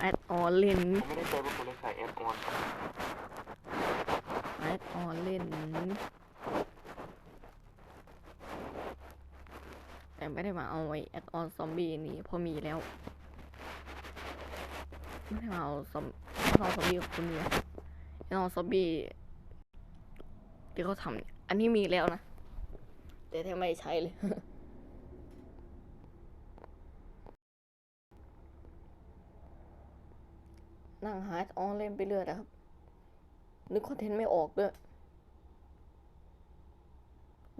แอดออนเล่นไม่ได้ใจว่าคุณเลยใส่แอดออนแอดออนเล่นแต่ไม่ได้มาเอาไอ้แอดออนซอมบี้นี่เพอมีแล้ว ไม่ได้มาเอาซอมไม่ได้เอาซอมบี้กับคุณเนี่ยแอดออนซอมบี้ที่เขาทำเนี่ยอันนี้มีแล้วนะ แต่ทบไม่ใช้เลย นั่งหาอดอนเล่นไปเรื่อยนะครับ นึกคอนเทนต์ไม่ออกด้วย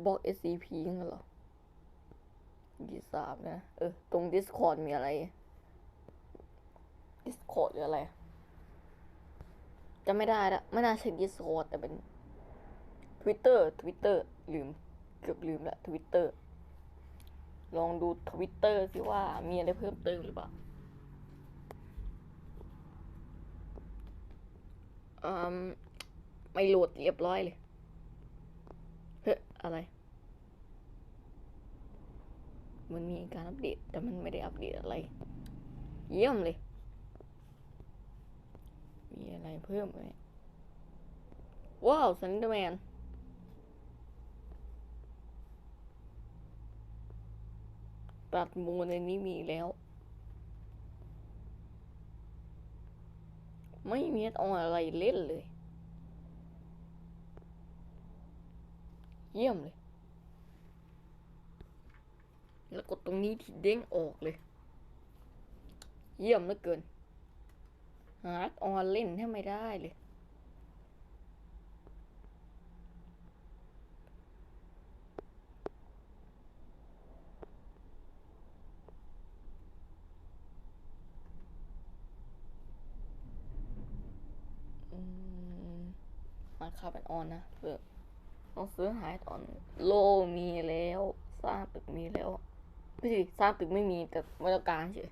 บอก SCP งั้นเหรอยี่สามนะ เออ ตรง Discord มีอะไร Discord หรืออะไรจะไม่ได้ละไม่น่าใช่ Discord แต่เป็น Twitter Twitter ลืม เกือบลืมละ Twitter ลองดู Twitter สิว่ามีอะไรเพิ่มเติมหรือเปล่า อืม ไม่โหลดเรียบร้อยเลย เฮ้อะไร มันมีการอัปเดต แต่มันไม่ได้อัปเดตอะไร เยี่ยมเลย มีอะไรเพิ่มไหมว้าวซันเดอร์แมนตัดมูในนี้มีแล้ว ไม่มีเอาอะไรเล่นเลย เยี่ยมเลย แล้วกดตรงนี้ที่เด้งออกเลย เยี่ยมเหลือเกิน หาออนเล่นแทบไม่ได้เลย อืม มาคาเป็นออนนะเพื่อต้องซื้อหายตอนโลมีแล้ว สร้างตึกมีแล้วไม่ใช่สร้างตึกไม่มีแต่ไม่ต้องการเฉย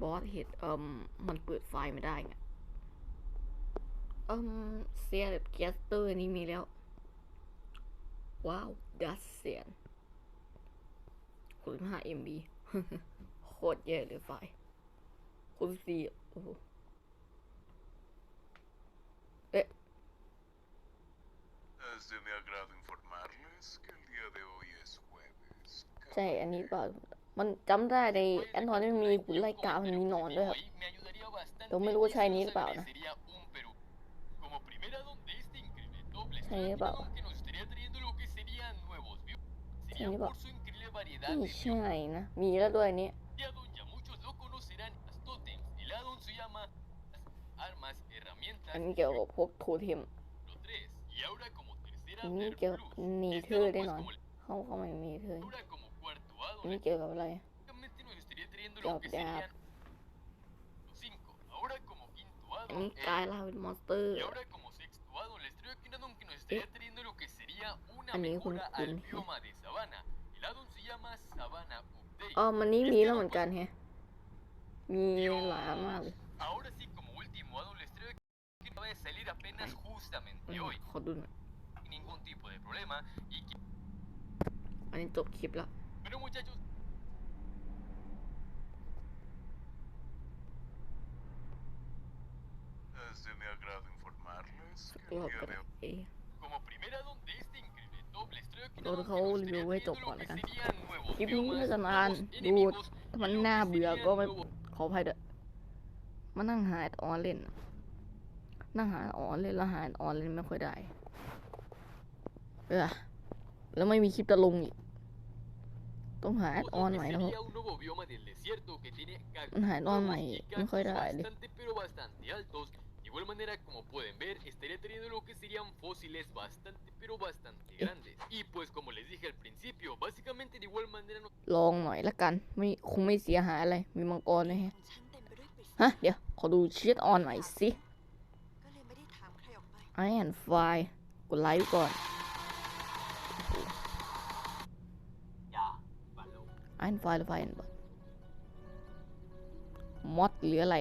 บอสเห็ดเอ่มมันเปิดไฟไม่ได้ไงเอ่มเซียแบบแกสเตอร์นี่มีแล้ว ว้าวดัสเซียนคุณห้าเอ็มบีโคตรแย่เลยไฟคุณสี่โอ้โห Es de mi agrado informarles que el día de hoy es jueves. ใช่ อันนี้เปล่ามันจำได้ในแอนทอนมันมีหุ่นไล่กามันมีหนอนด้วยครับ Me ayudaría bastante Pero me lo voy a echar en y el pavo, ¿no? establecería un Perú. Como primera don de este increíble doble Sí, en el estrella, pavo. don que nos estaría trayendo lo que serían nuevos biomas. en Sería el pavo. por su increíble variedad ไม่ de ใช่นะมีแล้วด้วยอันนี้ Don ya muchos lo conocerán las tótems. El addon se llama armas, herramientas, อันนี้เกี่ยวกับพวกโทเทม lo 3. Y ahora como tercera อั นี่เกี่ยวกัหนีเธอได้หน่อยเขาเขาไม่มีเธอนี่เจอกับอะไร เกี่ยวกับดาบนี่กลายเราเป็นมอนสเตอร์ อันนี้คุณคุณอ๋อมันนี่มีแล้วเหมือนกันแฮะมีหลายมากเลยขอดูหน่อย ningún tipo de problema. Y que... อันนี้จบคลิปแล้ว Bueno muchachos, Es de mi agrado informarles que ร el อบ día กัน de hoy เอ๊ะ como primer addon de este increíble doble les traigo aquí un Lo addon que dejó nos Oliver estaría Way trayendo lo tocó que la serían nuevos คลิปนี้ biomas, น่าจะนาน nuevos ดู enemigos ถ้ามัน y lo น่า que เบื่อ serían ก็ไม่ nuevos ขออภัยเด้อมานั่งหาแอดออนเล่นน่ะนั่งหาแอดออนเล่นแล้วหาแอดออนเล่นไม่ค่อยได้ เออแล้วไม่มีคลิปจะลงอีก ต้องหาแอดออนใหม่แล้ว Sería un nuevo bioma del desierto que tiene มันหาแอดออนใหม่ cactus ไม่ค่อยได้เลย bastante pero bastante altos. De igual manera, como pueden ver, estaría teniendo lo que serían fósiles bastante pero bastante grandes. Y pues como les dije al principio, básicamente de igual manera no ลองหน่อยละกัน ไม่คงไม่เสียหายอะไร มีมังกรเลยฮะฉันเต็มไปด้วยปริศฮะนาเดี๋ยว ขอดูชีตออนใหม่สิก็เลยไม่ได้ถามใครออกไปไอแอนไฟกดไลค์ก่อน Ya, balón. ไอแอนไฟหรือไฟแอนมอดหรืออะไร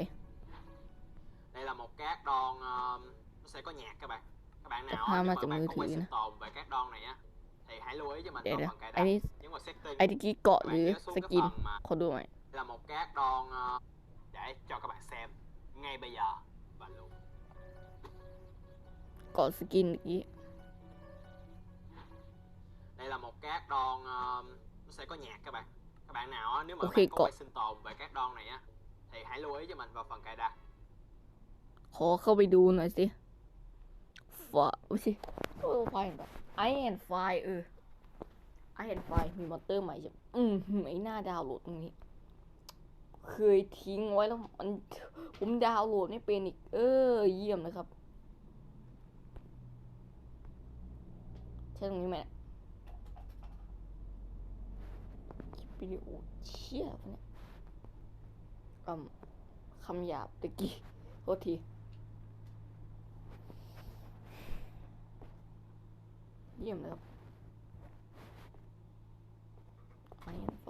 đây là một card đòn ờ, nó sẽ có nhạc các bạn các bạn nào Ha, á, mà nếu chụp mà bạn mưa không quen thủy nè. sinh tồn về các đòn này á thì hãy lưu ý cho mình เดี๋ยว có เดี๋ยว phần cài ไอ้ đặt นี่ nhưng mà setting ไอ้ตะกี้เกาะ các ห bạn รือ nhớ xuống ส cái กิน phần mà ขอดูหน่อย Đây là một các đòn ờ, để cho các bạn xem ngay bây giờ và luôn ก่อนสกินเมื่อกี้ đây là một các đòn ờ, nó sẽ có nhạc các bạn các bạn nào á, nếu mà Ok, các bạn có có- quay sinh tồn về các đòn này á thì hãy lưu ý cho mình vào phần cài đặt ขอเข้าไปดูหน่อยสิฟาไม่ใช่เออไฟแบบไอแอนไฟเออไอแอนไฟมีมอนเตอร์ใหม่ใช่ไหมอืมไม่น่าดาวน์โหลดตรงนี้ เคยทิ้งไว้แล้วมันผมดาวน์โหลดไม่เป็นอีก เออ เยี่ยมนะครับ ใช่ตรงนี้ไหมเนี่ยคลิป วิดีโอเชี่ยเนี่ยอืมคำหยาบตะกี้โทษทีเยี่ยมเลยครับไอแอนไฟ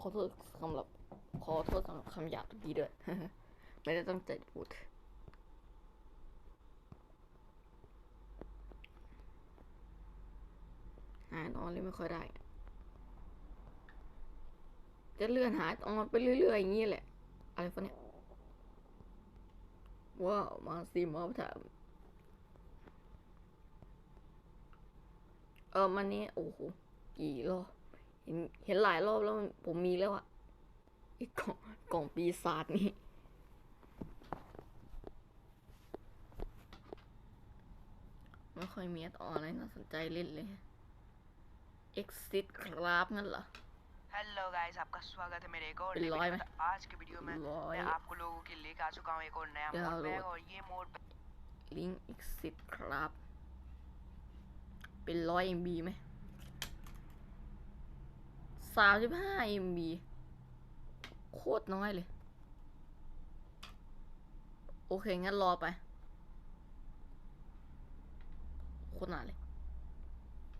ขอโทษสำหรับขอโทษสำหรับคำหยาบตะกี้ด้วย ไม่ได้ตั้งใจพูด หาตอนนี้ไม่ค่อยได้ จะเลื่อนหาตอนไปเรื่อยๆอย่างนี้แหละ อะไรฟะเนี่ยว้าวมาสิมาถามเออมันนี้โอ้โหกี่รอบเห็นเห็นหลายรอบแล้วผมมีแล้วอะไอ้กล่องกล่องปีศาจนี่ไม่ค่อยมีตอนอะไรน่าสนใจเล่นเลย Exit ครับงั้นเหรอ hello guys आपका स्वागत है मेरे एक और नए बिल्लॉय वीडियो में। में। आज के वीडियो में बिल्लॉय। मैं आपको लोगों के लेकर आ चुका हूँ एक और नया क्या मोड बैग लोग? और ये मोड ลิงก์ exit ครับ เป็นร้อย MB ไหมสามสิบห้า MB โคตรน้อยเลย โอเค งั้นรอไป โคตรนานเลย